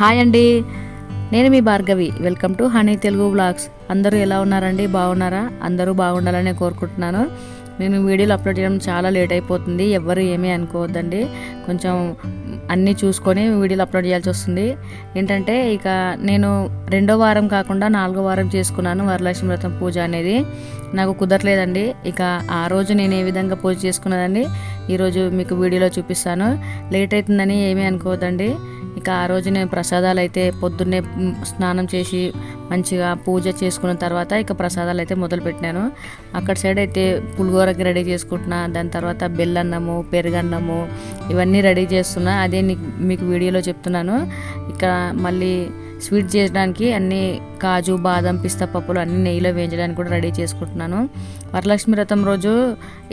Hi అండి. నేను మీ Bhargavi. Welcome to honey Telugu blogs అందరూ ఎలా ఉన్నారండి? బాగున్నారా? అందరూ బాగుండాలని కోరుకుంటున్నాను. నేను వీడియోలు అప్లోడ్ చేయడం చాలా లేట్ అయిపోతుంది. ఎవ్వరు ఏమీ అనుకోవద్దండి. కొంచెం అన్నీ చూసుకొని వీడియోలు అప్లోడ్ చేయాల్సి వస్తుంది. ఏంటంటే ఇక నేను రెండో వారం కాకుండా నాలుగో వారం చేసుకున్నాను వరలక్ష్మి వ్రతం పూజ అనేది. నాకు కుదరలేదండి ఇక ఆ రోజు నేను ఏ విధంగా పూజ చేసుకున్నదండి ఈరోజు మీకు వీడియోలో చూపిస్తాను. లేట్ అవుతుందని ఏమీ అనుకోవద్దండి. ఇక ఆ రోజు నేను ప్రసాదాలు అయితే పొద్దున్నే స్నానం చేసి మంచిగా పూజ చేసుకున్న తర్వాత ఇక ప్రసాదాలు అయితే మొదలుపెట్టినాను. అక్కడ సైడ్ అయితే పులిగోరకి రెడీ చేసుకుంటున్నా. దాని తర్వాత బెల్లన్నము పెరుగన్నము ఇవన్నీ రెడీ చేస్తున్నా. అదే నీకు మీకు వీడియోలో చెప్తున్నాను. ఇక మళ్ళీ స్వీట్ చేయడానికి అన్ని కాజు బాదం పిస్తా పప్పులు అన్నీ నెయ్యిలో వేయించడానికి కూడా రెడీ చేసుకుంటున్నాను. వరలక్ష్మి వ్రతం రోజు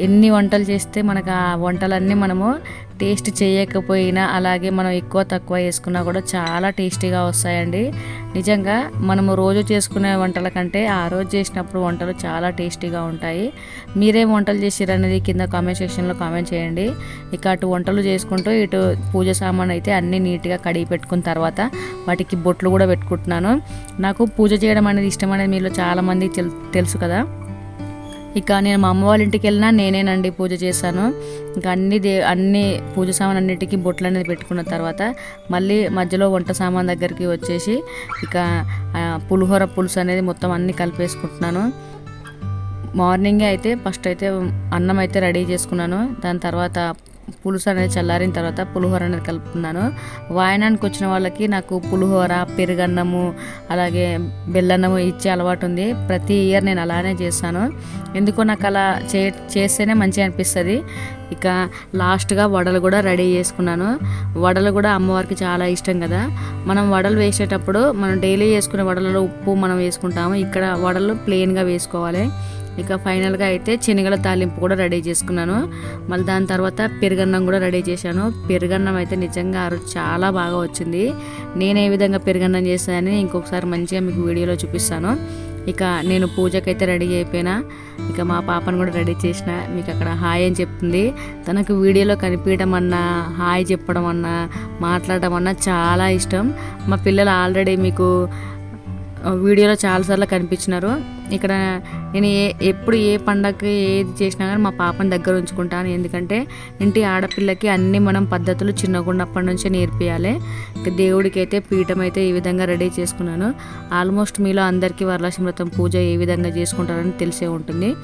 ఎన్ని వంటలు చేస్తే మనకు ఆ వంటలన్నీ మనము టేస్ట్ చేయకపోయినా అలాగే మనం ఎక్కువ తక్కువ వేసుకున్నా కూడా చాలా టేస్టీగా వస్తాయండి. నిజంగా మనము రోజు చేసుకునే వంటల కంటే ఆ రోజు చేసినప్పుడు వంటలు చాలా టేస్టీగా ఉంటాయి. మీరేం వంటలు చేసిర్రు అనేది కింద కామెంట్ సెక్షన్లో కామెంట్ చేయండి. ఇక అటు వంటలు చేసుకుంటూ ఇటు పూజ సామాన్ అయితే అన్నీ నీట్గా కడిగి పెట్టుకున్న తర్వాత వాటికి బొట్లు కూడా పెట్టుకుంటున్నాను. నాకు పూజ చేయడం అనేది ఇష్టం అనేది మీలో చాలామందికి తెల్ తెలుసు కదా. ఇక నేను మా అమ్మ వాళ్ళ ఇంటికి వెళ్ళినా నేనేనండి పూజ చేశాను. ఇంకా అన్ని దే అన్ని పూజ సామాన్ అన్నిటికీ బొట్లు అనేది పెట్టుకున్న తర్వాత మళ్ళీ మధ్యలో వంట సామాన్ దగ్గరికి వచ్చేసి ఇక పులిహోర పులుసు అనేది మొత్తం అన్ని కలిపేసుకుంటున్నాను. మార్నింగే అయితే ఫస్ట్ అయితే అన్నం అయితే రెడీ చేసుకున్నాను. దాని తర్వాత పులుసు అనేది చల్లారిన తర్వాత పులిహోర అనేది కలుపుకున్నాను వాయనానికి వచ్చిన వాళ్ళకి నాకు పులిహోర పెరుగన్నము అలాగే బెల్లన్నము ఇచ్చే అలవాటు ఉంది ప్రతి ఇయర్ నేను అలానే చేస్తాను. ఎందుకో నాకు అలా చే చేస్తేనే మంచిగా అనిపిస్తుంది. ఇక లాస్ట్గా వడలు కూడా రెడీ చేసుకున్నాను. వడలు కూడా అమ్మవారికి చాలా ఇష్టం కదా. మనం వడలు వేసేటప్పుడు మనం డైలీ చేసుకునే వడలలో ఉప్పు మనం వేసుకుంటాము. ఇక్కడ వడలు ప్లెయిన్గా వేసుకోవాలి. ఇక ఫైనల్గా అయితే శనగల తాలింపు కూడా రెడీ చేసుకున్నాను. మళ్ళీ దాని తర్వాత పెరుగన్నం కూడా రెడీ చేశాను. పెరుగన్నం అయితే నిజంగా ఆ రోజు చాలా బాగా వచ్చింది. నేను ఏ విధంగా పెరుగన్నం చేస్తానని ఇంకొకసారి మంచిగా మీకు వీడియోలో చూపిస్తాను. ఇక నేను పూజకైతే రెడీ అయిపోయినా. ఇక మా పాపను కూడా రెడీ చేసిన మీకు అక్కడ హాయ్ అని చెప్తుంది. తనకు వీడియోలో కనిపించడం అన్నా హాయ్ చెప్పడం అన్నా మాట్లాడడం అన్నా చాలా ఇష్టం. మా పిల్లలు ఆల్రెడీ మీకు వీడియోలో చాలాసార్లు కనిపించినారు. ఇక్కడ నేను ఏ ఎప్పుడు ఏ పండగకి ఏది చేసినా కానీ మా పాపని దగ్గర ఉంచుకుంటాను. ఎందుకంటే ఇంటి ఆడపిల్లకి అన్ని మనం పద్ధతులు చిన్నగున్నప్పటి నుంచే నేర్పియాలి. దేవుడికి అయితే పీఠం అయితే ఈ విధంగా రెడీ చేసుకున్నాను. ఆల్మోస్ట్ మీలో అందరికీ వరలక్ష్మి వ్రతం పూజ ఏ విధంగా చేసుకుంటారని తెలిసే ఉంటుంది.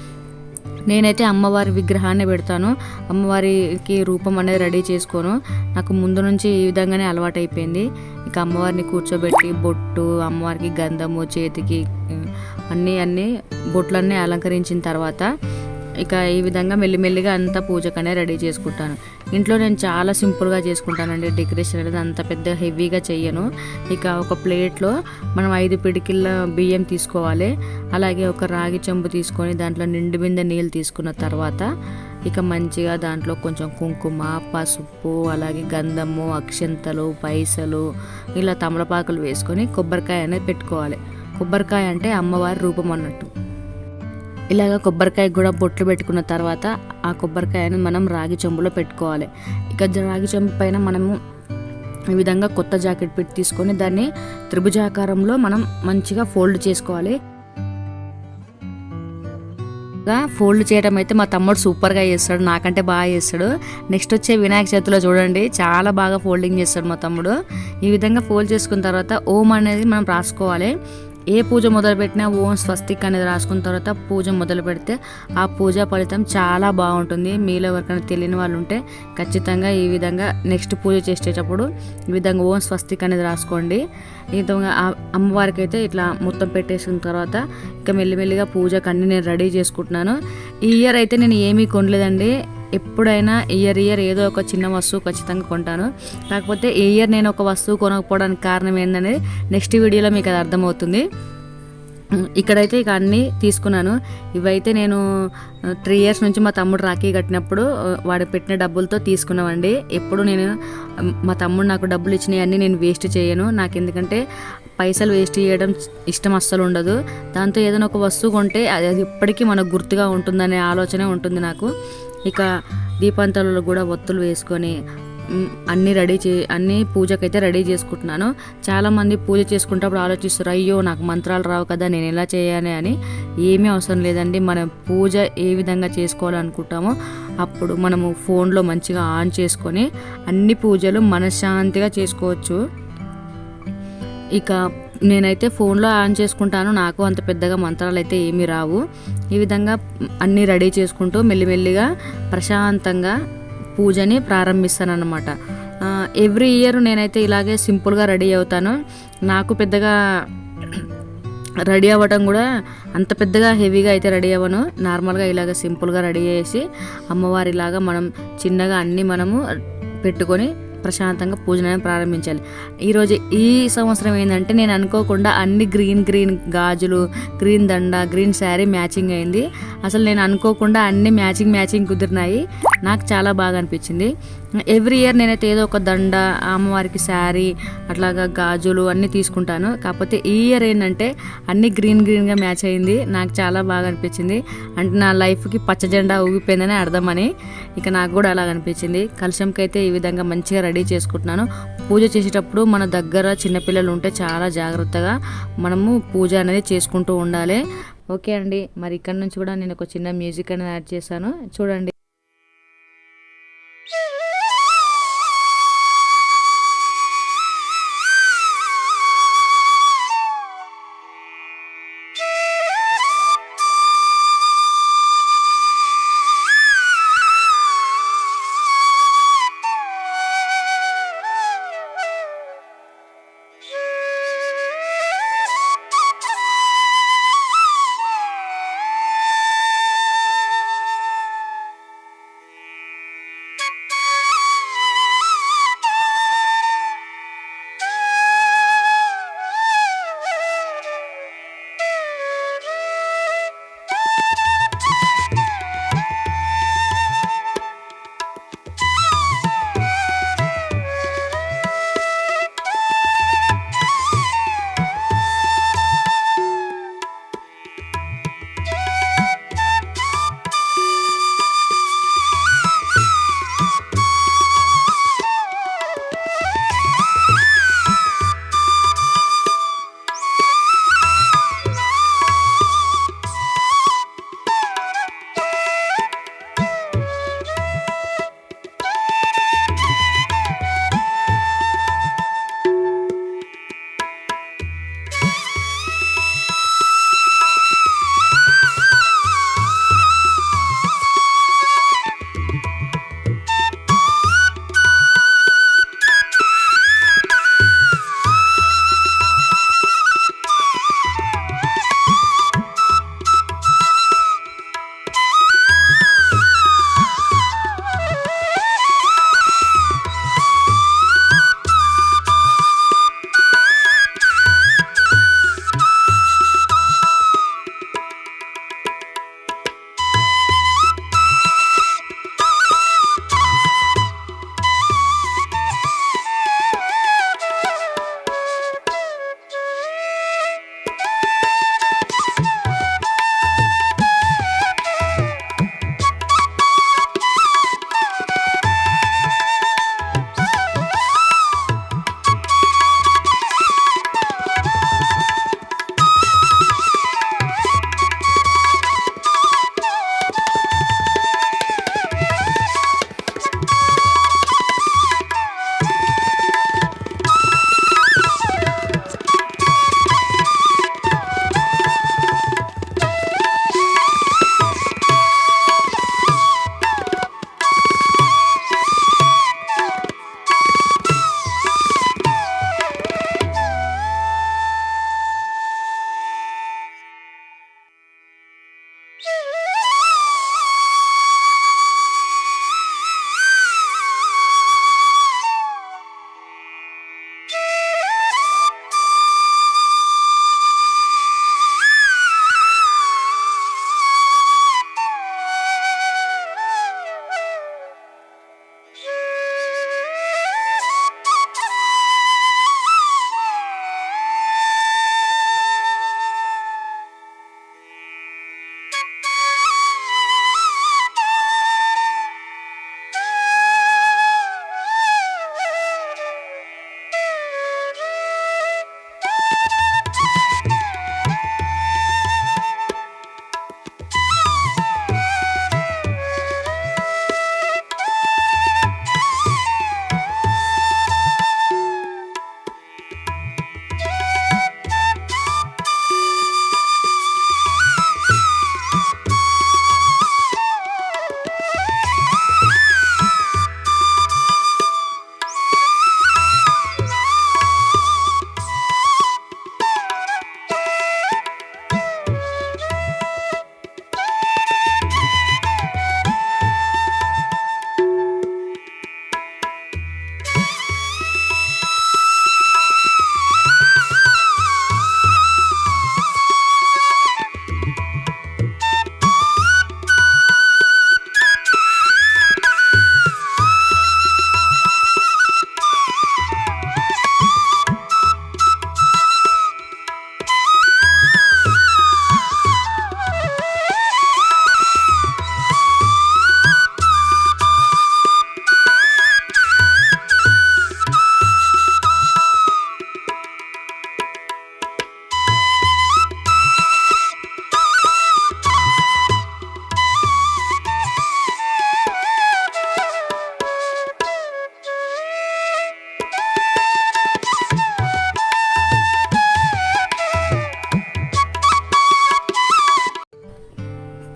నేనైతే అమ్మవారి విగ్రహాన్ని పెడతాను. అమ్మవారికి రూపం అనేది రెడీ చేసుకోను. నాకు ముందు నుంచి ఈ విధంగానే అలవాటైపోయింది. ఇంకా అమ్మవారిని కూర్చోబెట్టి బొట్టు అమ్మవారికి గంధము చేతికి అన్నీ అన్నీ బొట్లన్నీ అలంకరించిన తర్వాత ఇక ఈ విధంగా మెల్లిమెల్లిగా అంతా పూజకనే రెడీ చేసుకుంటాను. ఇంట్లో నేను చాలా సింపుల్గా చేసుకుంటానండి డెకరేషన్ అనేది అంత పెద్ద హెవీగా చేయను ఇక ఒక ప్లేట్లో మనం ఐదు పిడికిళ్ళ బియ్యం తీసుకోవాలి. అలాగే ఒక రాగి చెంబు తీసుకొని దాంట్లో నిండు బిందె నీళ్ళు తీసుకున్న తర్వాత ఇక మంచిగా దాంట్లో కొంచెం కుంకుమ పసుపు అలాగే గంధము అక్షంతలు పైసలు ఇలా తమలపాకులు వేసుకొని కొబ్బరికాయ అనేది పెట్టుకోవాలి. కొబ్బరికాయ అంటే అమ్మవారి రూపం అన్నట్టు. ఇలాగ కొబ్బరికాయ కూడా బొట్లు పెట్టుకున్న తర్వాత ఆ కొబ్బరికాయను మనం రాగి చెంబులో పెట్టుకోవాలి. ఇక రాగి చెంబు పైన మనము ఈ విధంగా కొత్త జాకెట్ పెట్టి తీసుకొని దాన్ని త్రిభుజాకారంలో మనం మంచిగా ఫోల్డ్ చేసుకోవాలి. ఫోల్డ్ చేయడం అయితే మా తమ్ముడు సూపర్గా చేస్తాడు నాకంటే బాగా చేస్తాడు. నెక్స్ట్ వచ్చే వినాయక చవితిలో చూడండి చాలా బాగా ఫోల్డింగ్ చేస్తాడు మా తమ్ముడు. ఈ విధంగా ఫోల్డ్ చేసుకున్న తర్వాత ఓం అనేది మనం రాసుకోవాలి. ఏ పూజ మొదలు పెట్టినా ఓం స్వస్తిక్ అనేది రాసుకున్న తర్వాత పూజ మొదలు పెడితే ఆ పూజ ఫలితం చాలా బాగుంటుంది. మీలో ఎవరికైనా తెలియని వాళ్ళు ఉంటే ఖచ్చితంగా ఈ విధంగా నెక్స్ట్ పూజ చేసేటప్పుడు ఈ విధంగా ఓం స్వస్తిక్ అనేది రాసుకోండి. ఈ విధంగా అమ్మవారికి అయితే ఇట్లా మొత్తం పెట్టేసిన తర్వాత ఇంకా మెల్లిమెల్లిగా పూజకు అన్ని నేను రెడీ చేసుకుంటున్నాను. ఈ ఇయర్ అయితే నేను ఏమీ కొనలేదండి. ఎప్పుడైనా ఇయర్ ఇయర్ ఏదో ఒక చిన్న వస్తువు ఖచ్చితంగా కొంటాను. కాకపోతే ఈ ఇయర్ నేను ఒక వస్తువు కొనకపోవడానికి కారణం ఏంటనేది నెక్స్ట్ వీడియోలో మీకు అది అర్థమవుతుంది. ఇక్కడైతే ఇక అన్నీ తీసుకున్నాను. ఇవైతే నేను త్రీ ఇయర్స్ నుంచి మా తమ్ముడు రాఖీ కట్టినప్పుడు వాడు పెట్టిన డబ్బులతో తీసుకున్నామండి. ఎప్పుడు నేను మా తమ్ముడు నాకు డబ్బులు ఇచ్చినవన్నీ నేను వేస్ట్ చేయను. నాకు ఎందుకంటే పైసలు వేస్ట్ చేయడం ఇష్టం అస్సలు ఉండదు. దాంతో ఏదైనా ఒక వస్తువు కొంటే అది అది ఇప్పటికీ మనకు గుర్తుగా ఉంటుందనే ఆలోచనే ఉంటుంది నాకు. ఇక దీపాంతలలో కూడా ఒత్తులు వేసుకొని అన్నీ రెడీ చే అన్నీ పూజకైతే రెడీ చేసుకుంటున్నాను. చాలామంది పూజ చేసుకుంటప్పుడు ఆలోచిస్తారు అయ్యో నాకు మంత్రాలు రావు కదా నేను ఎలా చేయాలి? అని. ఏమీ అవసరం లేదండి మనం పూజ ఏ విధంగా చేసుకోవాలనుకుంటామో అప్పుడు మనము ఫోన్లో మంచిగా ఆన్ చేసుకొని అన్ని పూజలు మనశ్శాంతిగా చేసుకోవచ్చు. ఇక నేనైతే ఫోన్లో ఆన్ చేసుకుంటాను. నాకు అంత పెద్దగా మంత్రాలు అయితే ఏమీ రావు. ఈ విధంగా అన్నీ రెడీ చేసుకుంటూ మెల్లిమెల్లిగా ప్రశాంతంగా పూజని ప్రారంభిస్తాను అనమాట ఎవ్రీ ఇయర్ నేనైతే ఇలాగే సింపుల్గా రెడీ అవుతాను. నాకు పెద్దగా రెడీ అవ్వటం కూడా అంత పెద్దగా హెవీగా అయితే రెడీ అవ్వను. నార్మల్గా ఇలాగ సింపుల్గా రెడీ చేసి అమ్మవారిలాగా మనం చిన్నగా అన్నీ మనము పెట్టుకొని ప్రశాంతంగా పూజనని ప్రారంభించాలి. ఈరోజు ఈ సంవత్సరం ఏంటంటే నేను అనుకోకుండా అన్ని గ్రీన్ గ్రీన్ గాజులు గ్రీన్ దండ గ్రీన్ శారీ మ్యాచింగ్ అయింది. అసలు నేను అనుకోకుండా అన్ని మ్యాచింగ్ మ్యాచింగ్ కుదిరినాయి. నాకు చాలా బాగా అనిపించింది. ఎవ్రీ ఇయర్ నేనైతే ఏదో ఒక దండ అమ్మవారికి శారీ అట్లాగా గాజులు అన్నీ తీసుకుంటాను. కాకపోతే ఈ ఇయర్ ఏంటంటే అన్ని గ్రీన్ గ్రీన్గా మ్యాచ్ అయింది. నాకు చాలా బాగా అనిపించింది. అంటే నా లైఫ్కి పచ్చ జెండా ఊగిపోయిందని అర్థమని ఇక నాకు కూడా అలాగ అనిపించింది. కలశంకి అయితే ఈ విధంగా మంచిగా రెడీ చేసుకుంటున్నాను. పూజ చేసేటప్పుడు మన దగ్గర చిన్నపిల్లలు ఉంటే చాలా జాగ్రత్తగా మనము పూజ అనేది చేసుకుంటూ ఉండాలి. ఓకే అండి. మరి ఇక్కడ నుంచి కూడా నేను ఒక చిన్న మ్యూజిక్ అనేది యాడ్ చేశాను. చూడండి.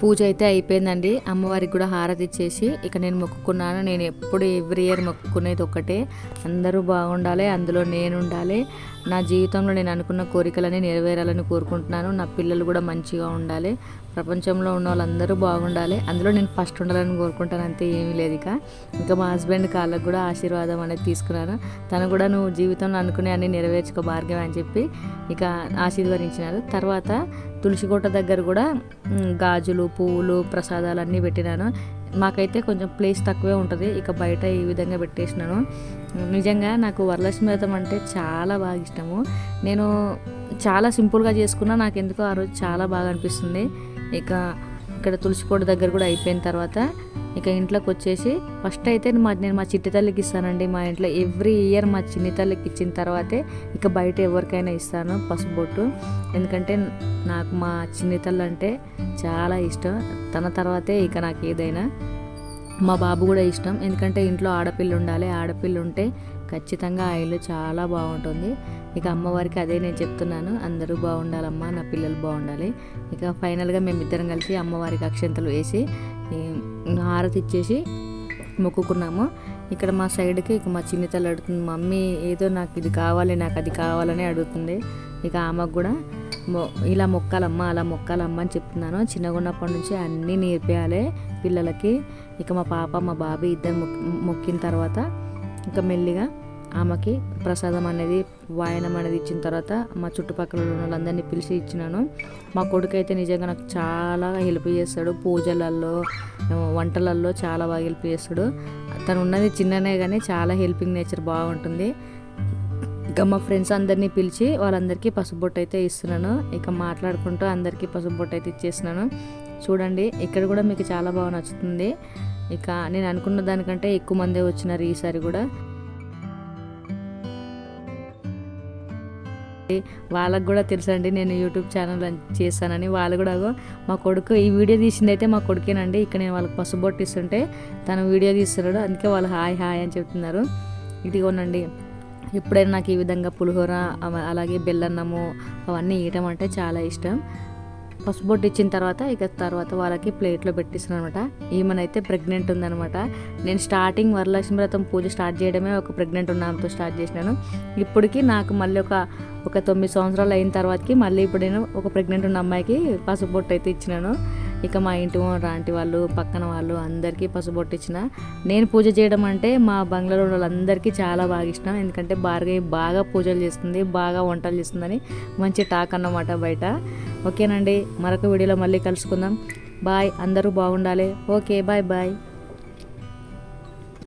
పూజ అయితే అయిపోయిందండి. అమ్మవారికి కూడా హారతి ఇచ్చేసి ఇక నేను మొక్కుకున్నాను. నేను ఎప్పుడు ఎవ్రీ ఇయర్ మొక్కుకునేది ఒకటే అందరూ బాగుండాలి అందులో నేను ఉండాలి. నా జీవితంలో నేను అనుకున్న కోరికలని నెరవేరాలని కోరుకుంటున్నాను. నా పిల్లలు కూడా మంచిగా ఉండాలి. ప్రపంచంలో ఉన్న వాళ్ళందరూ బాగుండాలి. అందులో నేను ఫస్ట్ ఉండాలని కోరుకుంటాను. అంతే ఏమీ లేదు ఇక. ఇంకా మా హస్బెండ్ కాళ్ళకు కూడా ఆశీర్వాదం అనేది తీసుకున్నాను తను కూడా నువ్వు జీవితంలో అనుకునే అన్ని నెరవేర్చుకో భార్గవి అని చెప్పి ఇక ఆశీర్వదించినారు. తర్వాత తులసికోట దగ్గర కూడా గాజులు పువ్వులు ప్రసాదాలు అన్నీ పెట్టినాను. మాకైతే కొంచెం ప్లేస్ తక్కువే ఉంటుంది. ఇక బయట ఈ విధంగా పెట్టేసినాను. నిజంగా నాకు వరలక్ష్మి వ్రతం అంటే చాలా బాగా ఇష్టము. నేను చాలా సింపుల్గా చేసుకున్నా నాకు ఎందుకో ఆ రోజు చాలా బాగా అనిపిస్తుంది. ఇక ఇక్కడ తులసికోట దగ్గర కూడా అయిపోయిన తర్వాత ఇక ఇంట్లోకి వచ్చేసి ఫస్ట్ అయితే మా నేను మా చిట్టి తల్లికి ఇస్తానండి. మా ఇంట్లో ఎవ్రీ ఇయర్ మా చిన్ని తల్లికి ఇచ్చిన తర్వాతే ఇక బయట ఎవరికైనా ఇస్తాను పసుపు బొట్టు. ఎందుకంటే నాకు మా చిన్ని తల్లి అంటే చాలా ఇష్టం. తన తర్వాతే ఇక నాకు ఏదైనా మా బాబు కూడా ఇష్టం. ఎందుకంటే ఇంట్లో ఆడపిల్ల ఉండాలి. ఆడపిల్ల ఉంటే ఖచ్చితంగా ఆ ఇల్లు చాలా బాగుంటుంది. ఇక అమ్మవారికి అదే నేను చెప్తున్నాను. అందరూ బాగుండాలమ్మా. నా పిల్లలు బాగుండాలి. ఇక ఫైనల్గా మేమిద్దరం కలిసి అమ్మవారికి అక్షంతలు వేసి హారతి ఇచ్చేసి మొక్కుకున్నాము. ఇక్కడ మా సైడ్కి ఇక మా చిన్ని తల్లి అడుగుతుంది మమ్మీ ఏదో నాకు ఇది కావాలి నాకు అది కావాలని అడుగుతుంది. ఇక ఆమెకు కూడా ఇలా మొక్కాలమ్మా అలా మొక్కాలమ్మా అని చెప్తున్నాను. చిన్నగా ఉన్నప్పటి నుంచి అన్నీ నేర్పేయాలి పిల్లలకి. ఇక మా పాప మా బాబీ ఇద్దరు మొక్కిన తర్వాత ఇంకా మెల్లిగా ఆమెకి ప్రసాదం అనేది వాయనం అనేది ఇచ్చిన తర్వాత మా చుట్టుపక్కల ఉన్న వాళ్ళందరినీ పిలిచి ఇచ్చినాను. మా కొడుకు అయితే నిజంగా నాకు చాలా హెల్ప్ చేస్తాడు. పూజలలో వంటలలో చాలా బాగా హెల్ప్ చేస్తాడు. తను ఉన్నది చిన్ననే కానీ చాలా హెల్పింగ్ నేచర్ బాగుంటుంది. ఇక మా ఫ్రెండ్స్ అందరినీ పిలిచి వాళ్ళందరికీ పసుబొట్టు అయితే ఇస్తున్నాను. ఇక మాట్లాడుకుంటూ అందరికీ పసుబొట్టు అయితే ఇచ్చేస్తున్నాను. చూడండి ఇక్కడ కూడా మీకు చాలా బాగా నచ్చుతుంది. ఇక నేను అనుకున్న దానికంటే ఎక్కువ మందే వచ్చినారు ఈసారి కూడా. వాళ్ళకు కూడా తెలుసండి నేను యూట్యూబ్ ఛానల్ అని చేస్తానని. వాళ్ళు కూడా మా కొడుకు ఈ వీడియో తీసింది అయితే మా కొడుకేనండి. ఇక్కడ నేను వాళ్ళకి పసుబొట్టు ఇస్తుంటే తను వీడియో తీస్తున్నాడు. అందుకే వాళ్ళు హాయ్ హాయ్ అని చెప్తున్నారు. ఇదిగోనండి ఎప్పుడైనా నాకు ఈ విధంగా పులిహోర అలాగే బెల్లన్నము అవన్నీ వేయటం అంటే చాలా ఇష్టం. పసుబొట్టు ఇచ్చిన తర్వాత ఇక తర్వాత వాళ్ళకి ప్లేట్లో పెట్టిస్తున్నాను అనమాట ఈమెనైతే ప్రెగ్నెంట్ ఉందనమాట నేను స్టార్టింగ్ వరలక్ష్మి వ్రతం పూజ స్టార్ట్ చేయడమే ఒక ప్రెగ్నెంట్ ఉన్న ఆమెతో స్టార్ట్ చేసినాను. ఇప్పటికి నాకు మళ్ళీ ఒక ఒక తొమ్మిది సంవత్సరాలు అయిన తర్వాతకి మళ్ళీ ఇప్పుడు నేను ఒక ప్రెగ్నెంట్ ఉన్న అమ్మాయికి పసుబొట్టు అయితే ఇచ్చినాను. ఇక మా ఇంటి రాంటి వాళ్ళు పక్కన వాళ్ళు అందరికీ పసుబొట్టించిన నేను పూజ చేయడం అంటే మా బంగ్లాలో వాళ్ళందరికీ చాలా బాగా ఇష్టం. ఎందుకంటే భార్గవి బాగా పూజలు చేస్తుంది బాగా వంటలు చేస్తుందని మంచి టాక్ అన్నమాట బయట. ఓకేనండి మరొక వీడియోలో మళ్ళీ కలుసుకుందాం. బాయ్ అందరూ బాగుండాలి. Okay bye bye.